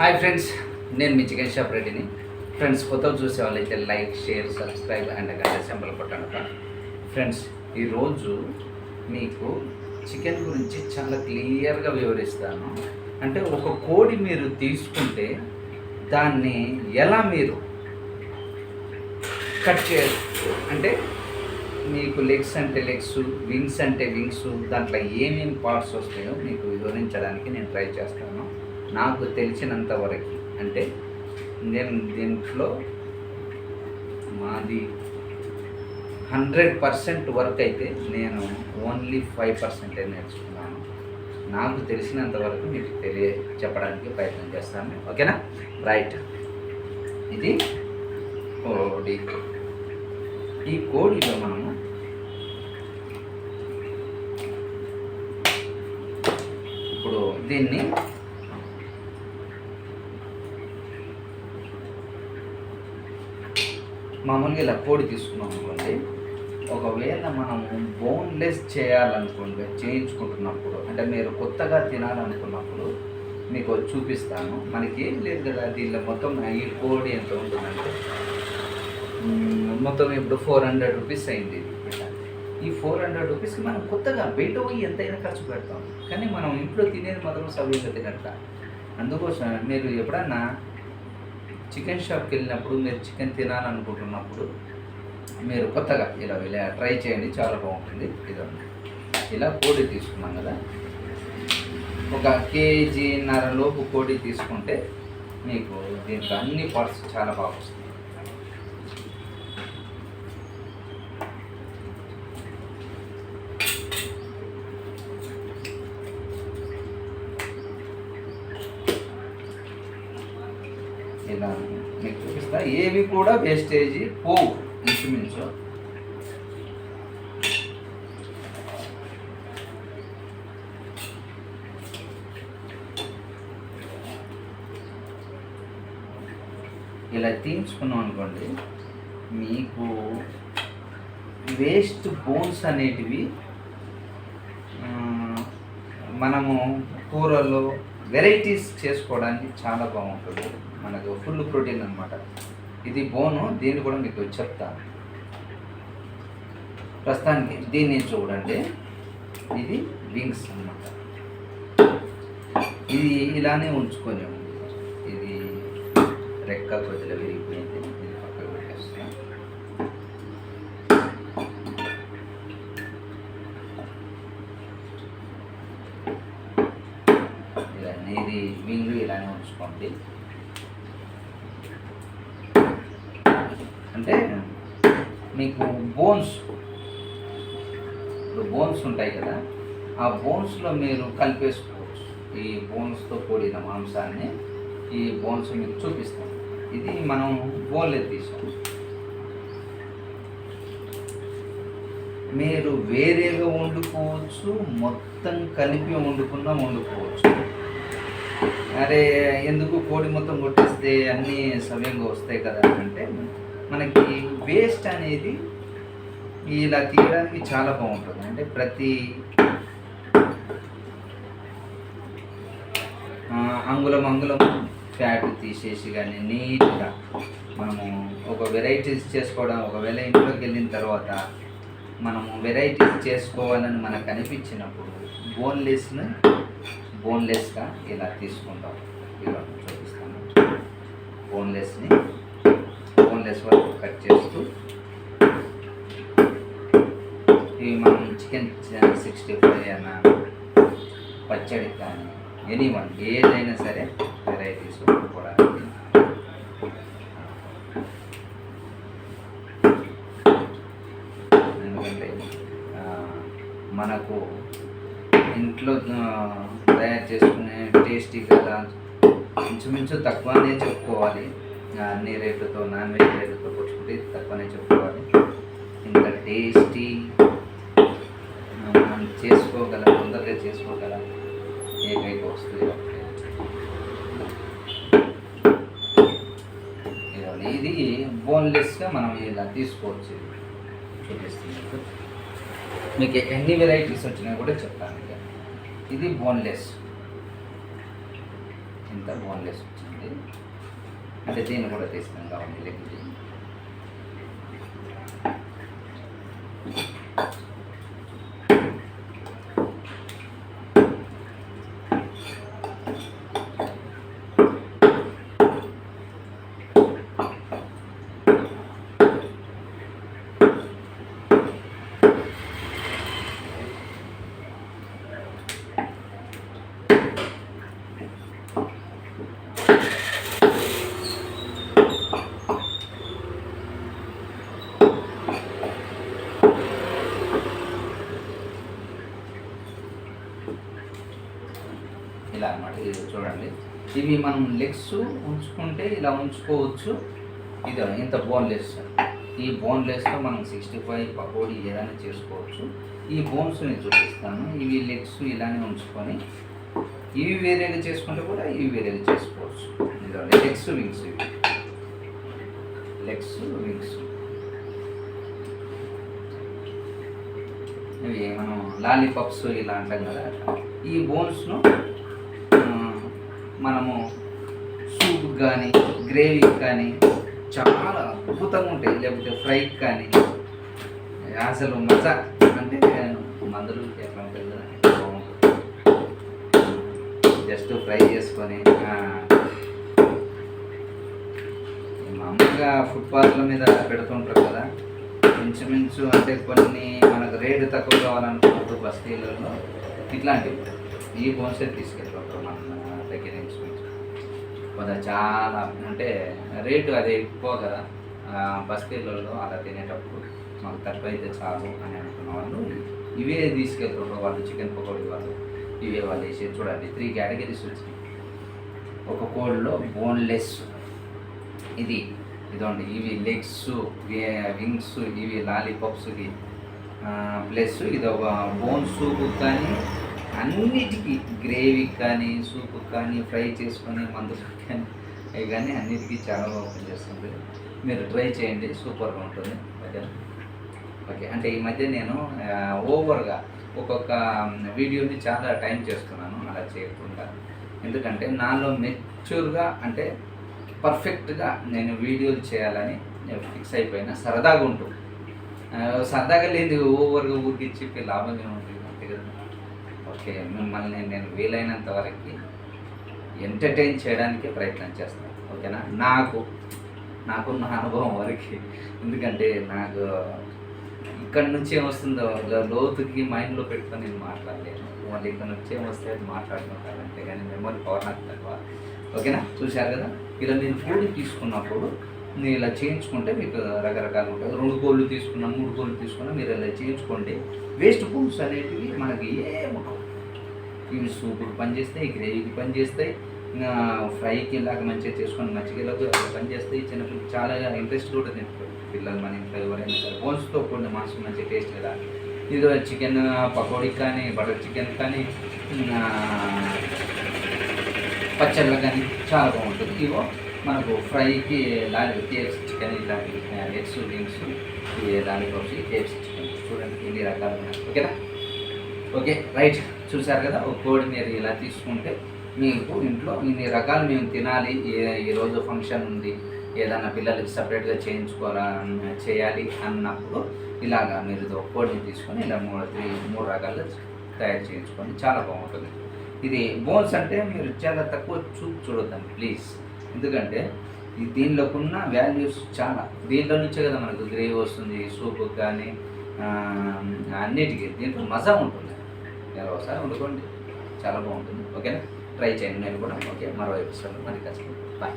Hi friends నేను మీ chicken shop రెడ్డిని. ఫ్రెండ్స్ కొత్తగా చూసే వాళ్ళైతే లైక్ షేర్ సబ్స్క్రైబ్ అండ్ గంట సింబల్ కొట్టండి ఫ్రెండ్స్ ఈరోజు మీకు చికెన్ గురించి చాలా క్లియర్గా వివరిస్తాను. అంటే ఒక కోడి మీరు తీసుకుంటే దాన్ని ఎలా మీరు కట్ చేయొచ్చు అంటే మీకు లెగ్స్ అంటే లెగ్స్ వింగ్స్ అంటే వింగ్స్ దాంట్లో ఏమేమి పార్ట్స్ వస్తాయో మీకు వివరించడానికి నేను ట్రై చేస్తాను. నాకు తెలిసినంత వరకు అంటే నేను దీంట్లో మాది హండ్రెడ్ పర్సెంట్ వర్క్ అయితే నేను ఓన్లీ ఫైవ్ పర్సెంటే నేర్చుకున్నాను. నాకు తెలిసినంత వరకు మీకు తెలియ చెప్పడానికి ప్రయత్నం చేస్తాను. ఓకేనా? రైట్. ఇది కోడి. ఈ కోడిలో మనము ఇప్పుడు దీన్ని మామూలుగా ఇలా పొడి తీసుకున్నాం అనుకోండి ఒకవేళ మనము బోన్లెస్ చేయాలనుకోండి చేయించుకుంటున్నప్పుడు అంటే మీరు కొత్తగా తినాలనుకున్నప్పుడు మీకు చూపిస్తాను. మనకి ఏం లేదు కదా దీనిలో మొత్తం ఈ కోడి ఎంత ఉంటుందంటే మొత్తం ఇప్పుడు ఫోర్ హండ్రెడ్ రూపీస్ అయింది. ఈ ఫోర్ హండ్రెడ్ రూపీస్కి మనం కొత్తగా బయట పోయి ఎంతైనా ఖర్చు పెడతాం. కానీ మనం ఇంట్లో తినేది మాత్రం సవ్యంగా తినట్ల. అందుకోసం మీరు ఎప్పుడన్నా చికెన్ షాప్కి వెళ్ళినప్పుడు మీరు చికెన్ తినాలనుకుంటున్నప్పుడు మీరు కొత్తగా ఇలా ఇలా ట్రై చేయండి చాలా బాగుంటుంది. ఇదండి ఇలా కోడి తీసుకున్నాం కదా. ఒక కేజీన్నర లోపు కోడి తీసుకుంటే మీకు దీంట్లో అన్ని పార్ట్స్ చాలా బాగా వస్తుంది ఇలా మీకు చూపిస్తా. ఏవి కూడా వేస్టేజీ పోవు ఇంచుమించు. ఇలా తీయించుకున్నాం అనుకోండి మీకు వేస్ట్ బోన్స్ అనేటివి మనము కూరల్లో వెరైటీస్ చేసుకోవడానికి చాలా బాగుంటుంది. మనకు ఫుల్ ప్రోటీన్ అన్నమాట. ఇది బోను దీన్ని కూడా మీకు చెప్తాను ప్రస్తుతానికి దీన్ని చూడండి. ఇది వింగ్స్ అన్నమాట. ఇది ఇలానే ఉంచుకొని ఇది రెక్క కొద్దిగా విరిగిపోయింది. ఇది పక్కకు పెట్టేస్తాను ఇలా ఇది వింగ్ ఇలానే ఉంచుకోండి అంటే మీకు బోన్స్ బోన్స్ ఉంటాయి కదా ఆ బోన్స్లో మీరు కలిపేసుకోవచ్చు. ఈ బోన్స్తో కూడిన మాంసాన్ని ఈ బోన్స్ మీకు చూపిస్తాం. ఇది మనం బోన్లే తీసాం. మీరు వేరేగా వండుకోవచ్చు మొత్తం కలిపి వండుకున్నా వండుకోవచ్చు. అరే ఎందుకు కోడి మొత్తం కొట్టేస్తే అన్నీ సవ్యంగా వస్తాయి కదా అంటే మనకి వేస్ట్ అనేది ఇలా తీయడానికి చాలా బాగుంటుంది. అంటే ప్రతి అంగుళం అంగుళం ఫ్యాట్ తీసేసి కానీ నీట్గా మనము ఒక వెరైటీస్ చేసుకోవడం ఒకవేళ ఇంట్లోకి వెళ్ళిన తర్వాత మనము వెరైటీస్ చేసుకోవాలని మనకు అనిపించినప్పుడు బోన్లెస్ని బోన్లెస్గా ఇలా తీసుకుంటాం ఇలా చూపిస్తాను. బోన్లెస్ని పీసెస్ వరకు కట్ చేస్తూ ఇవి మనం చికెన్ సిక్స్టీ ఫైవ్ అయినా పచ్చడి కానీ ఎనీ వన్ ఏదైనా సరే వెరైటీస్ వండుకోవడానికి. ఎందుకంటే మనకు ఇంట్లో తయారు చేసుకునే టేస్టీ కదా ఇంచుమించు తక్కువనే చెప్పుకోవాలి. ఇంకా అన్ని రేట్లతో నాన్ వెజ్ రేట్లతో పోల్చుకుంటే తక్కువనే చెప్పుకోవాలి. ఇంత టేస్టీ మనం చేసుకోగల తొందరగా చేసుకోగల. ఏకైక వస్తుంది ఇది ఇది బోన్లెస్గా మనం ఇలా తీసుకోవచ్చు. చూపిస్తుంది మీకు ఎన్ని వెరైటీస్ వచ్చినా కూడా చెప్తాను ఇది బోన్లెస్ ఇంత బోన్లెస్ వచ్చింది. అంటే దీన్ని కూడా తీస్తాం కాబట్టి లెగ్ ఇలా అన్నమాట ఇది చూడండి. ఇవి మనం లెగ్స్ ఉంచుకుంటే ఇలా ఉంచుకోవచ్చు. ఇది ఇంత బోన్లెస్ ఈ బోన్లెస్లో మనం సిక్స్టీ ఫైవ్ పకోడీ ఏదైనా చేసుకోవచ్చు. ఈ బోన్స్ నేను చూపిస్తాను. ఇవి లెగ్స్ ఇలానే ఉంచుకొని ఇవి వేరేగా చేసుకుంటే కూడా ఇవి వేరేగా చేసుకోవచ్చు. ఇదిగోండి లెగ్స్ వింగ్స్ ఇవి. లెగ్స్ వింగ్స్ ఇవి మనం లాలీపాప్స్ ఇలా అంటాం కదా. ఈ బోన్స్ను మనము సూప్ కానీ గ్రేవీకి కానీ చాలా అద్భుతంగా ఉంటాయి. లేకపోతే ఫ్రైకి కానీ అసలు మజా. అంటే మందులు ఎట్లా ఉంటుంది కదా, బాగుంటుంది. జస్ట్ ఫ్రై చేసుకొని ఆ, మామూలుగా ఫుట్పాత్ల మీద పెడుతుంటారు కదా. ఇంచుమించు అంటే కొన్ని మనకు రేటు తక్కువ కావాలనుకున్నప్పుడు బస్తీలలో ఇట్లాంటివి. ఈ బోన్సే తీసుకెళ్తాం. దగ్గర ఇంచుమించు కొంత చాలా అంటే రేటు అది ఎక్కువ కదా. ఆ, బస్తీలలో అలా తినేటప్పుడు మాకు తక్కువ అయితే చాలు అని అనుకున్న వాళ్ళు ఇవే తీసుకెళ్తారు వాళ్ళు చికెన్ పకోడీ వాళ్ళు ఇవే వాళ్ళు వేసి చూడండి త్రీ కేటగిరీస్ వచ్చినాయి. ఒక కోడ్లో బోన్లెస్ ఇది ఇదండి ఇవి లెగ్స్ వింగ్స్ ఇవి లాలీపాప్స్కి ప్లస్ ఇది ఒక బోన్ సూప్ కానీ అన్నిటికీ గ్రేవీకి కానీ సూప్ కానీ ఫ్రై చేసుకొని మందులు కానీ అవి కానీ అన్నిటికీ చాలా బాగా చేస్తుంది మీరు ట్రై చేయండి సూపర్గా ఉంటుంది. ఓకే ఓకే అంటే ఈ మధ్య నేను ఓవర్గా ఒక్కొక్క వీడియోని చాలా టైం చేస్తున్నాను అలా చేయకుండా. ఎందుకంటే నాలో మెచ్యూర్గా అంటే పర్ఫెక్ట్గా నేను వీడియోలు చేయాలని నేను ఫిక్స్ అయిపోయినా సరదాగా ఉంటుంది. సరదాగా లేదు ఓవర్గా ఊరికి చెప్పి లాభం ఏముంటుంది? అంతే కదా? ఓకే మిమ్మల్ని నేను వీలైనంత వరకు ఎంటర్టైన్ చేయడానికి ప్రయత్నం చేస్తాను ఓకేనా? నాకు నాకున్న అనుభవం వరకు. ఎందుకంటే నాకు ఇక్కడి నుంచి ఏమొస్తుందో లోతుకి మైండ్లో పెట్టుకొని నేను మాట్లాడలేను. మళ్ళీ ఇక్కడ నుంచి ఏమొస్తే అది మాట్లాడుకుంటాను అంతే కానీ మెమరీ పవర్ నాకు తక్కువ. ఓకేనా? చూశారు కదా? ఇలా నేను ఫుడ్ తీసుకున్నప్పుడు మీరు ఇలా చేయించుకుంటే మీకు రకరకాలు ఉంటాయి. రెండు కోళ్ళు తీసుకున్నా మూడు కోళ్ళు తీసుకున్నా మీరు ఇలా చేయించుకోండి. వేస్ట్ ఫుడ్స్ అనేటివి మనకి ఏముండవు ఇవి సూపుకి పనిచేస్తాయి గ్రేవీకి పనిచేస్తాయి. ఫ్రైకి ఇలాగ మంచిగా చేసుకొని మజ్జిగలకు అలా పనిచేస్తాయి. చిన్నపిల్లలు చాలా ఇంట్రెస్ట్ కూడా తింటారు. పిల్లలు మన ఇంట్లో ఎవరైనా సరే బోన్స్తో కొన్ని మాంసం మంచి టేస్ట్ కదా. ఇది చికెన్ పకోడీ కానీ బటర్ చికెన్ కానీ పచ్చళ్ళ కానీ చాలా బాగుంటుంది. ఇవో మనకు ఫ్రైకి లాంటి కేఎఫ్సీ చికెన్ ఇలాంటి ఎగ్స్ వింగ్స్ ఈ లాలీపాప్స్ కేఎఫ్సీ చికెన్. చూడండి ఇన్ని రకాలు ఉన్నాయి. ఓకేనా? Okay right. చూశారు కదా ఒక కోడి మీరు ఇలా తీసుకుంటే మీకు ఇంట్లో ఇన్ని రకాలు మేము తినాలి. ఏ- ఈరోజు ఫంక్షన్ ఉంది. ఏదైనా పిల్లలకి సపరేట్గా చేయించుకోవాలా చేయాలి అన్నప్పుడు ఇలాగా మీరు ఒక కోడిని తీసుకొని ఇలా మూడు త్రీ మూడు రకాలు తయారు చేయించుకొని చాలా బాగుంటుంది. ఇది బోన్స్ అంటే మీరు చాలా తక్కువ చూపు చూడొద్దండి ప్లీజ్. ఎందుకంటే ఈ దీనిలోకున్న వాల్యూస్ చాలా. దీంట్లో నుంచే కదా మనకు గ్రేవీ వస్తుంది సూప్ కానీ అన్నిటికీ దీంట్లో మజా ఉంటుంది. ఎలా ఒకసారి వండుకోండి. చాలా బాగుంటుంది. ఓకేనా? ట్రై చేయండి. నేను కూడా. ఓకే. మరో ఎపిసోడ్ మరి ఖచ్చితంగా బాయ్.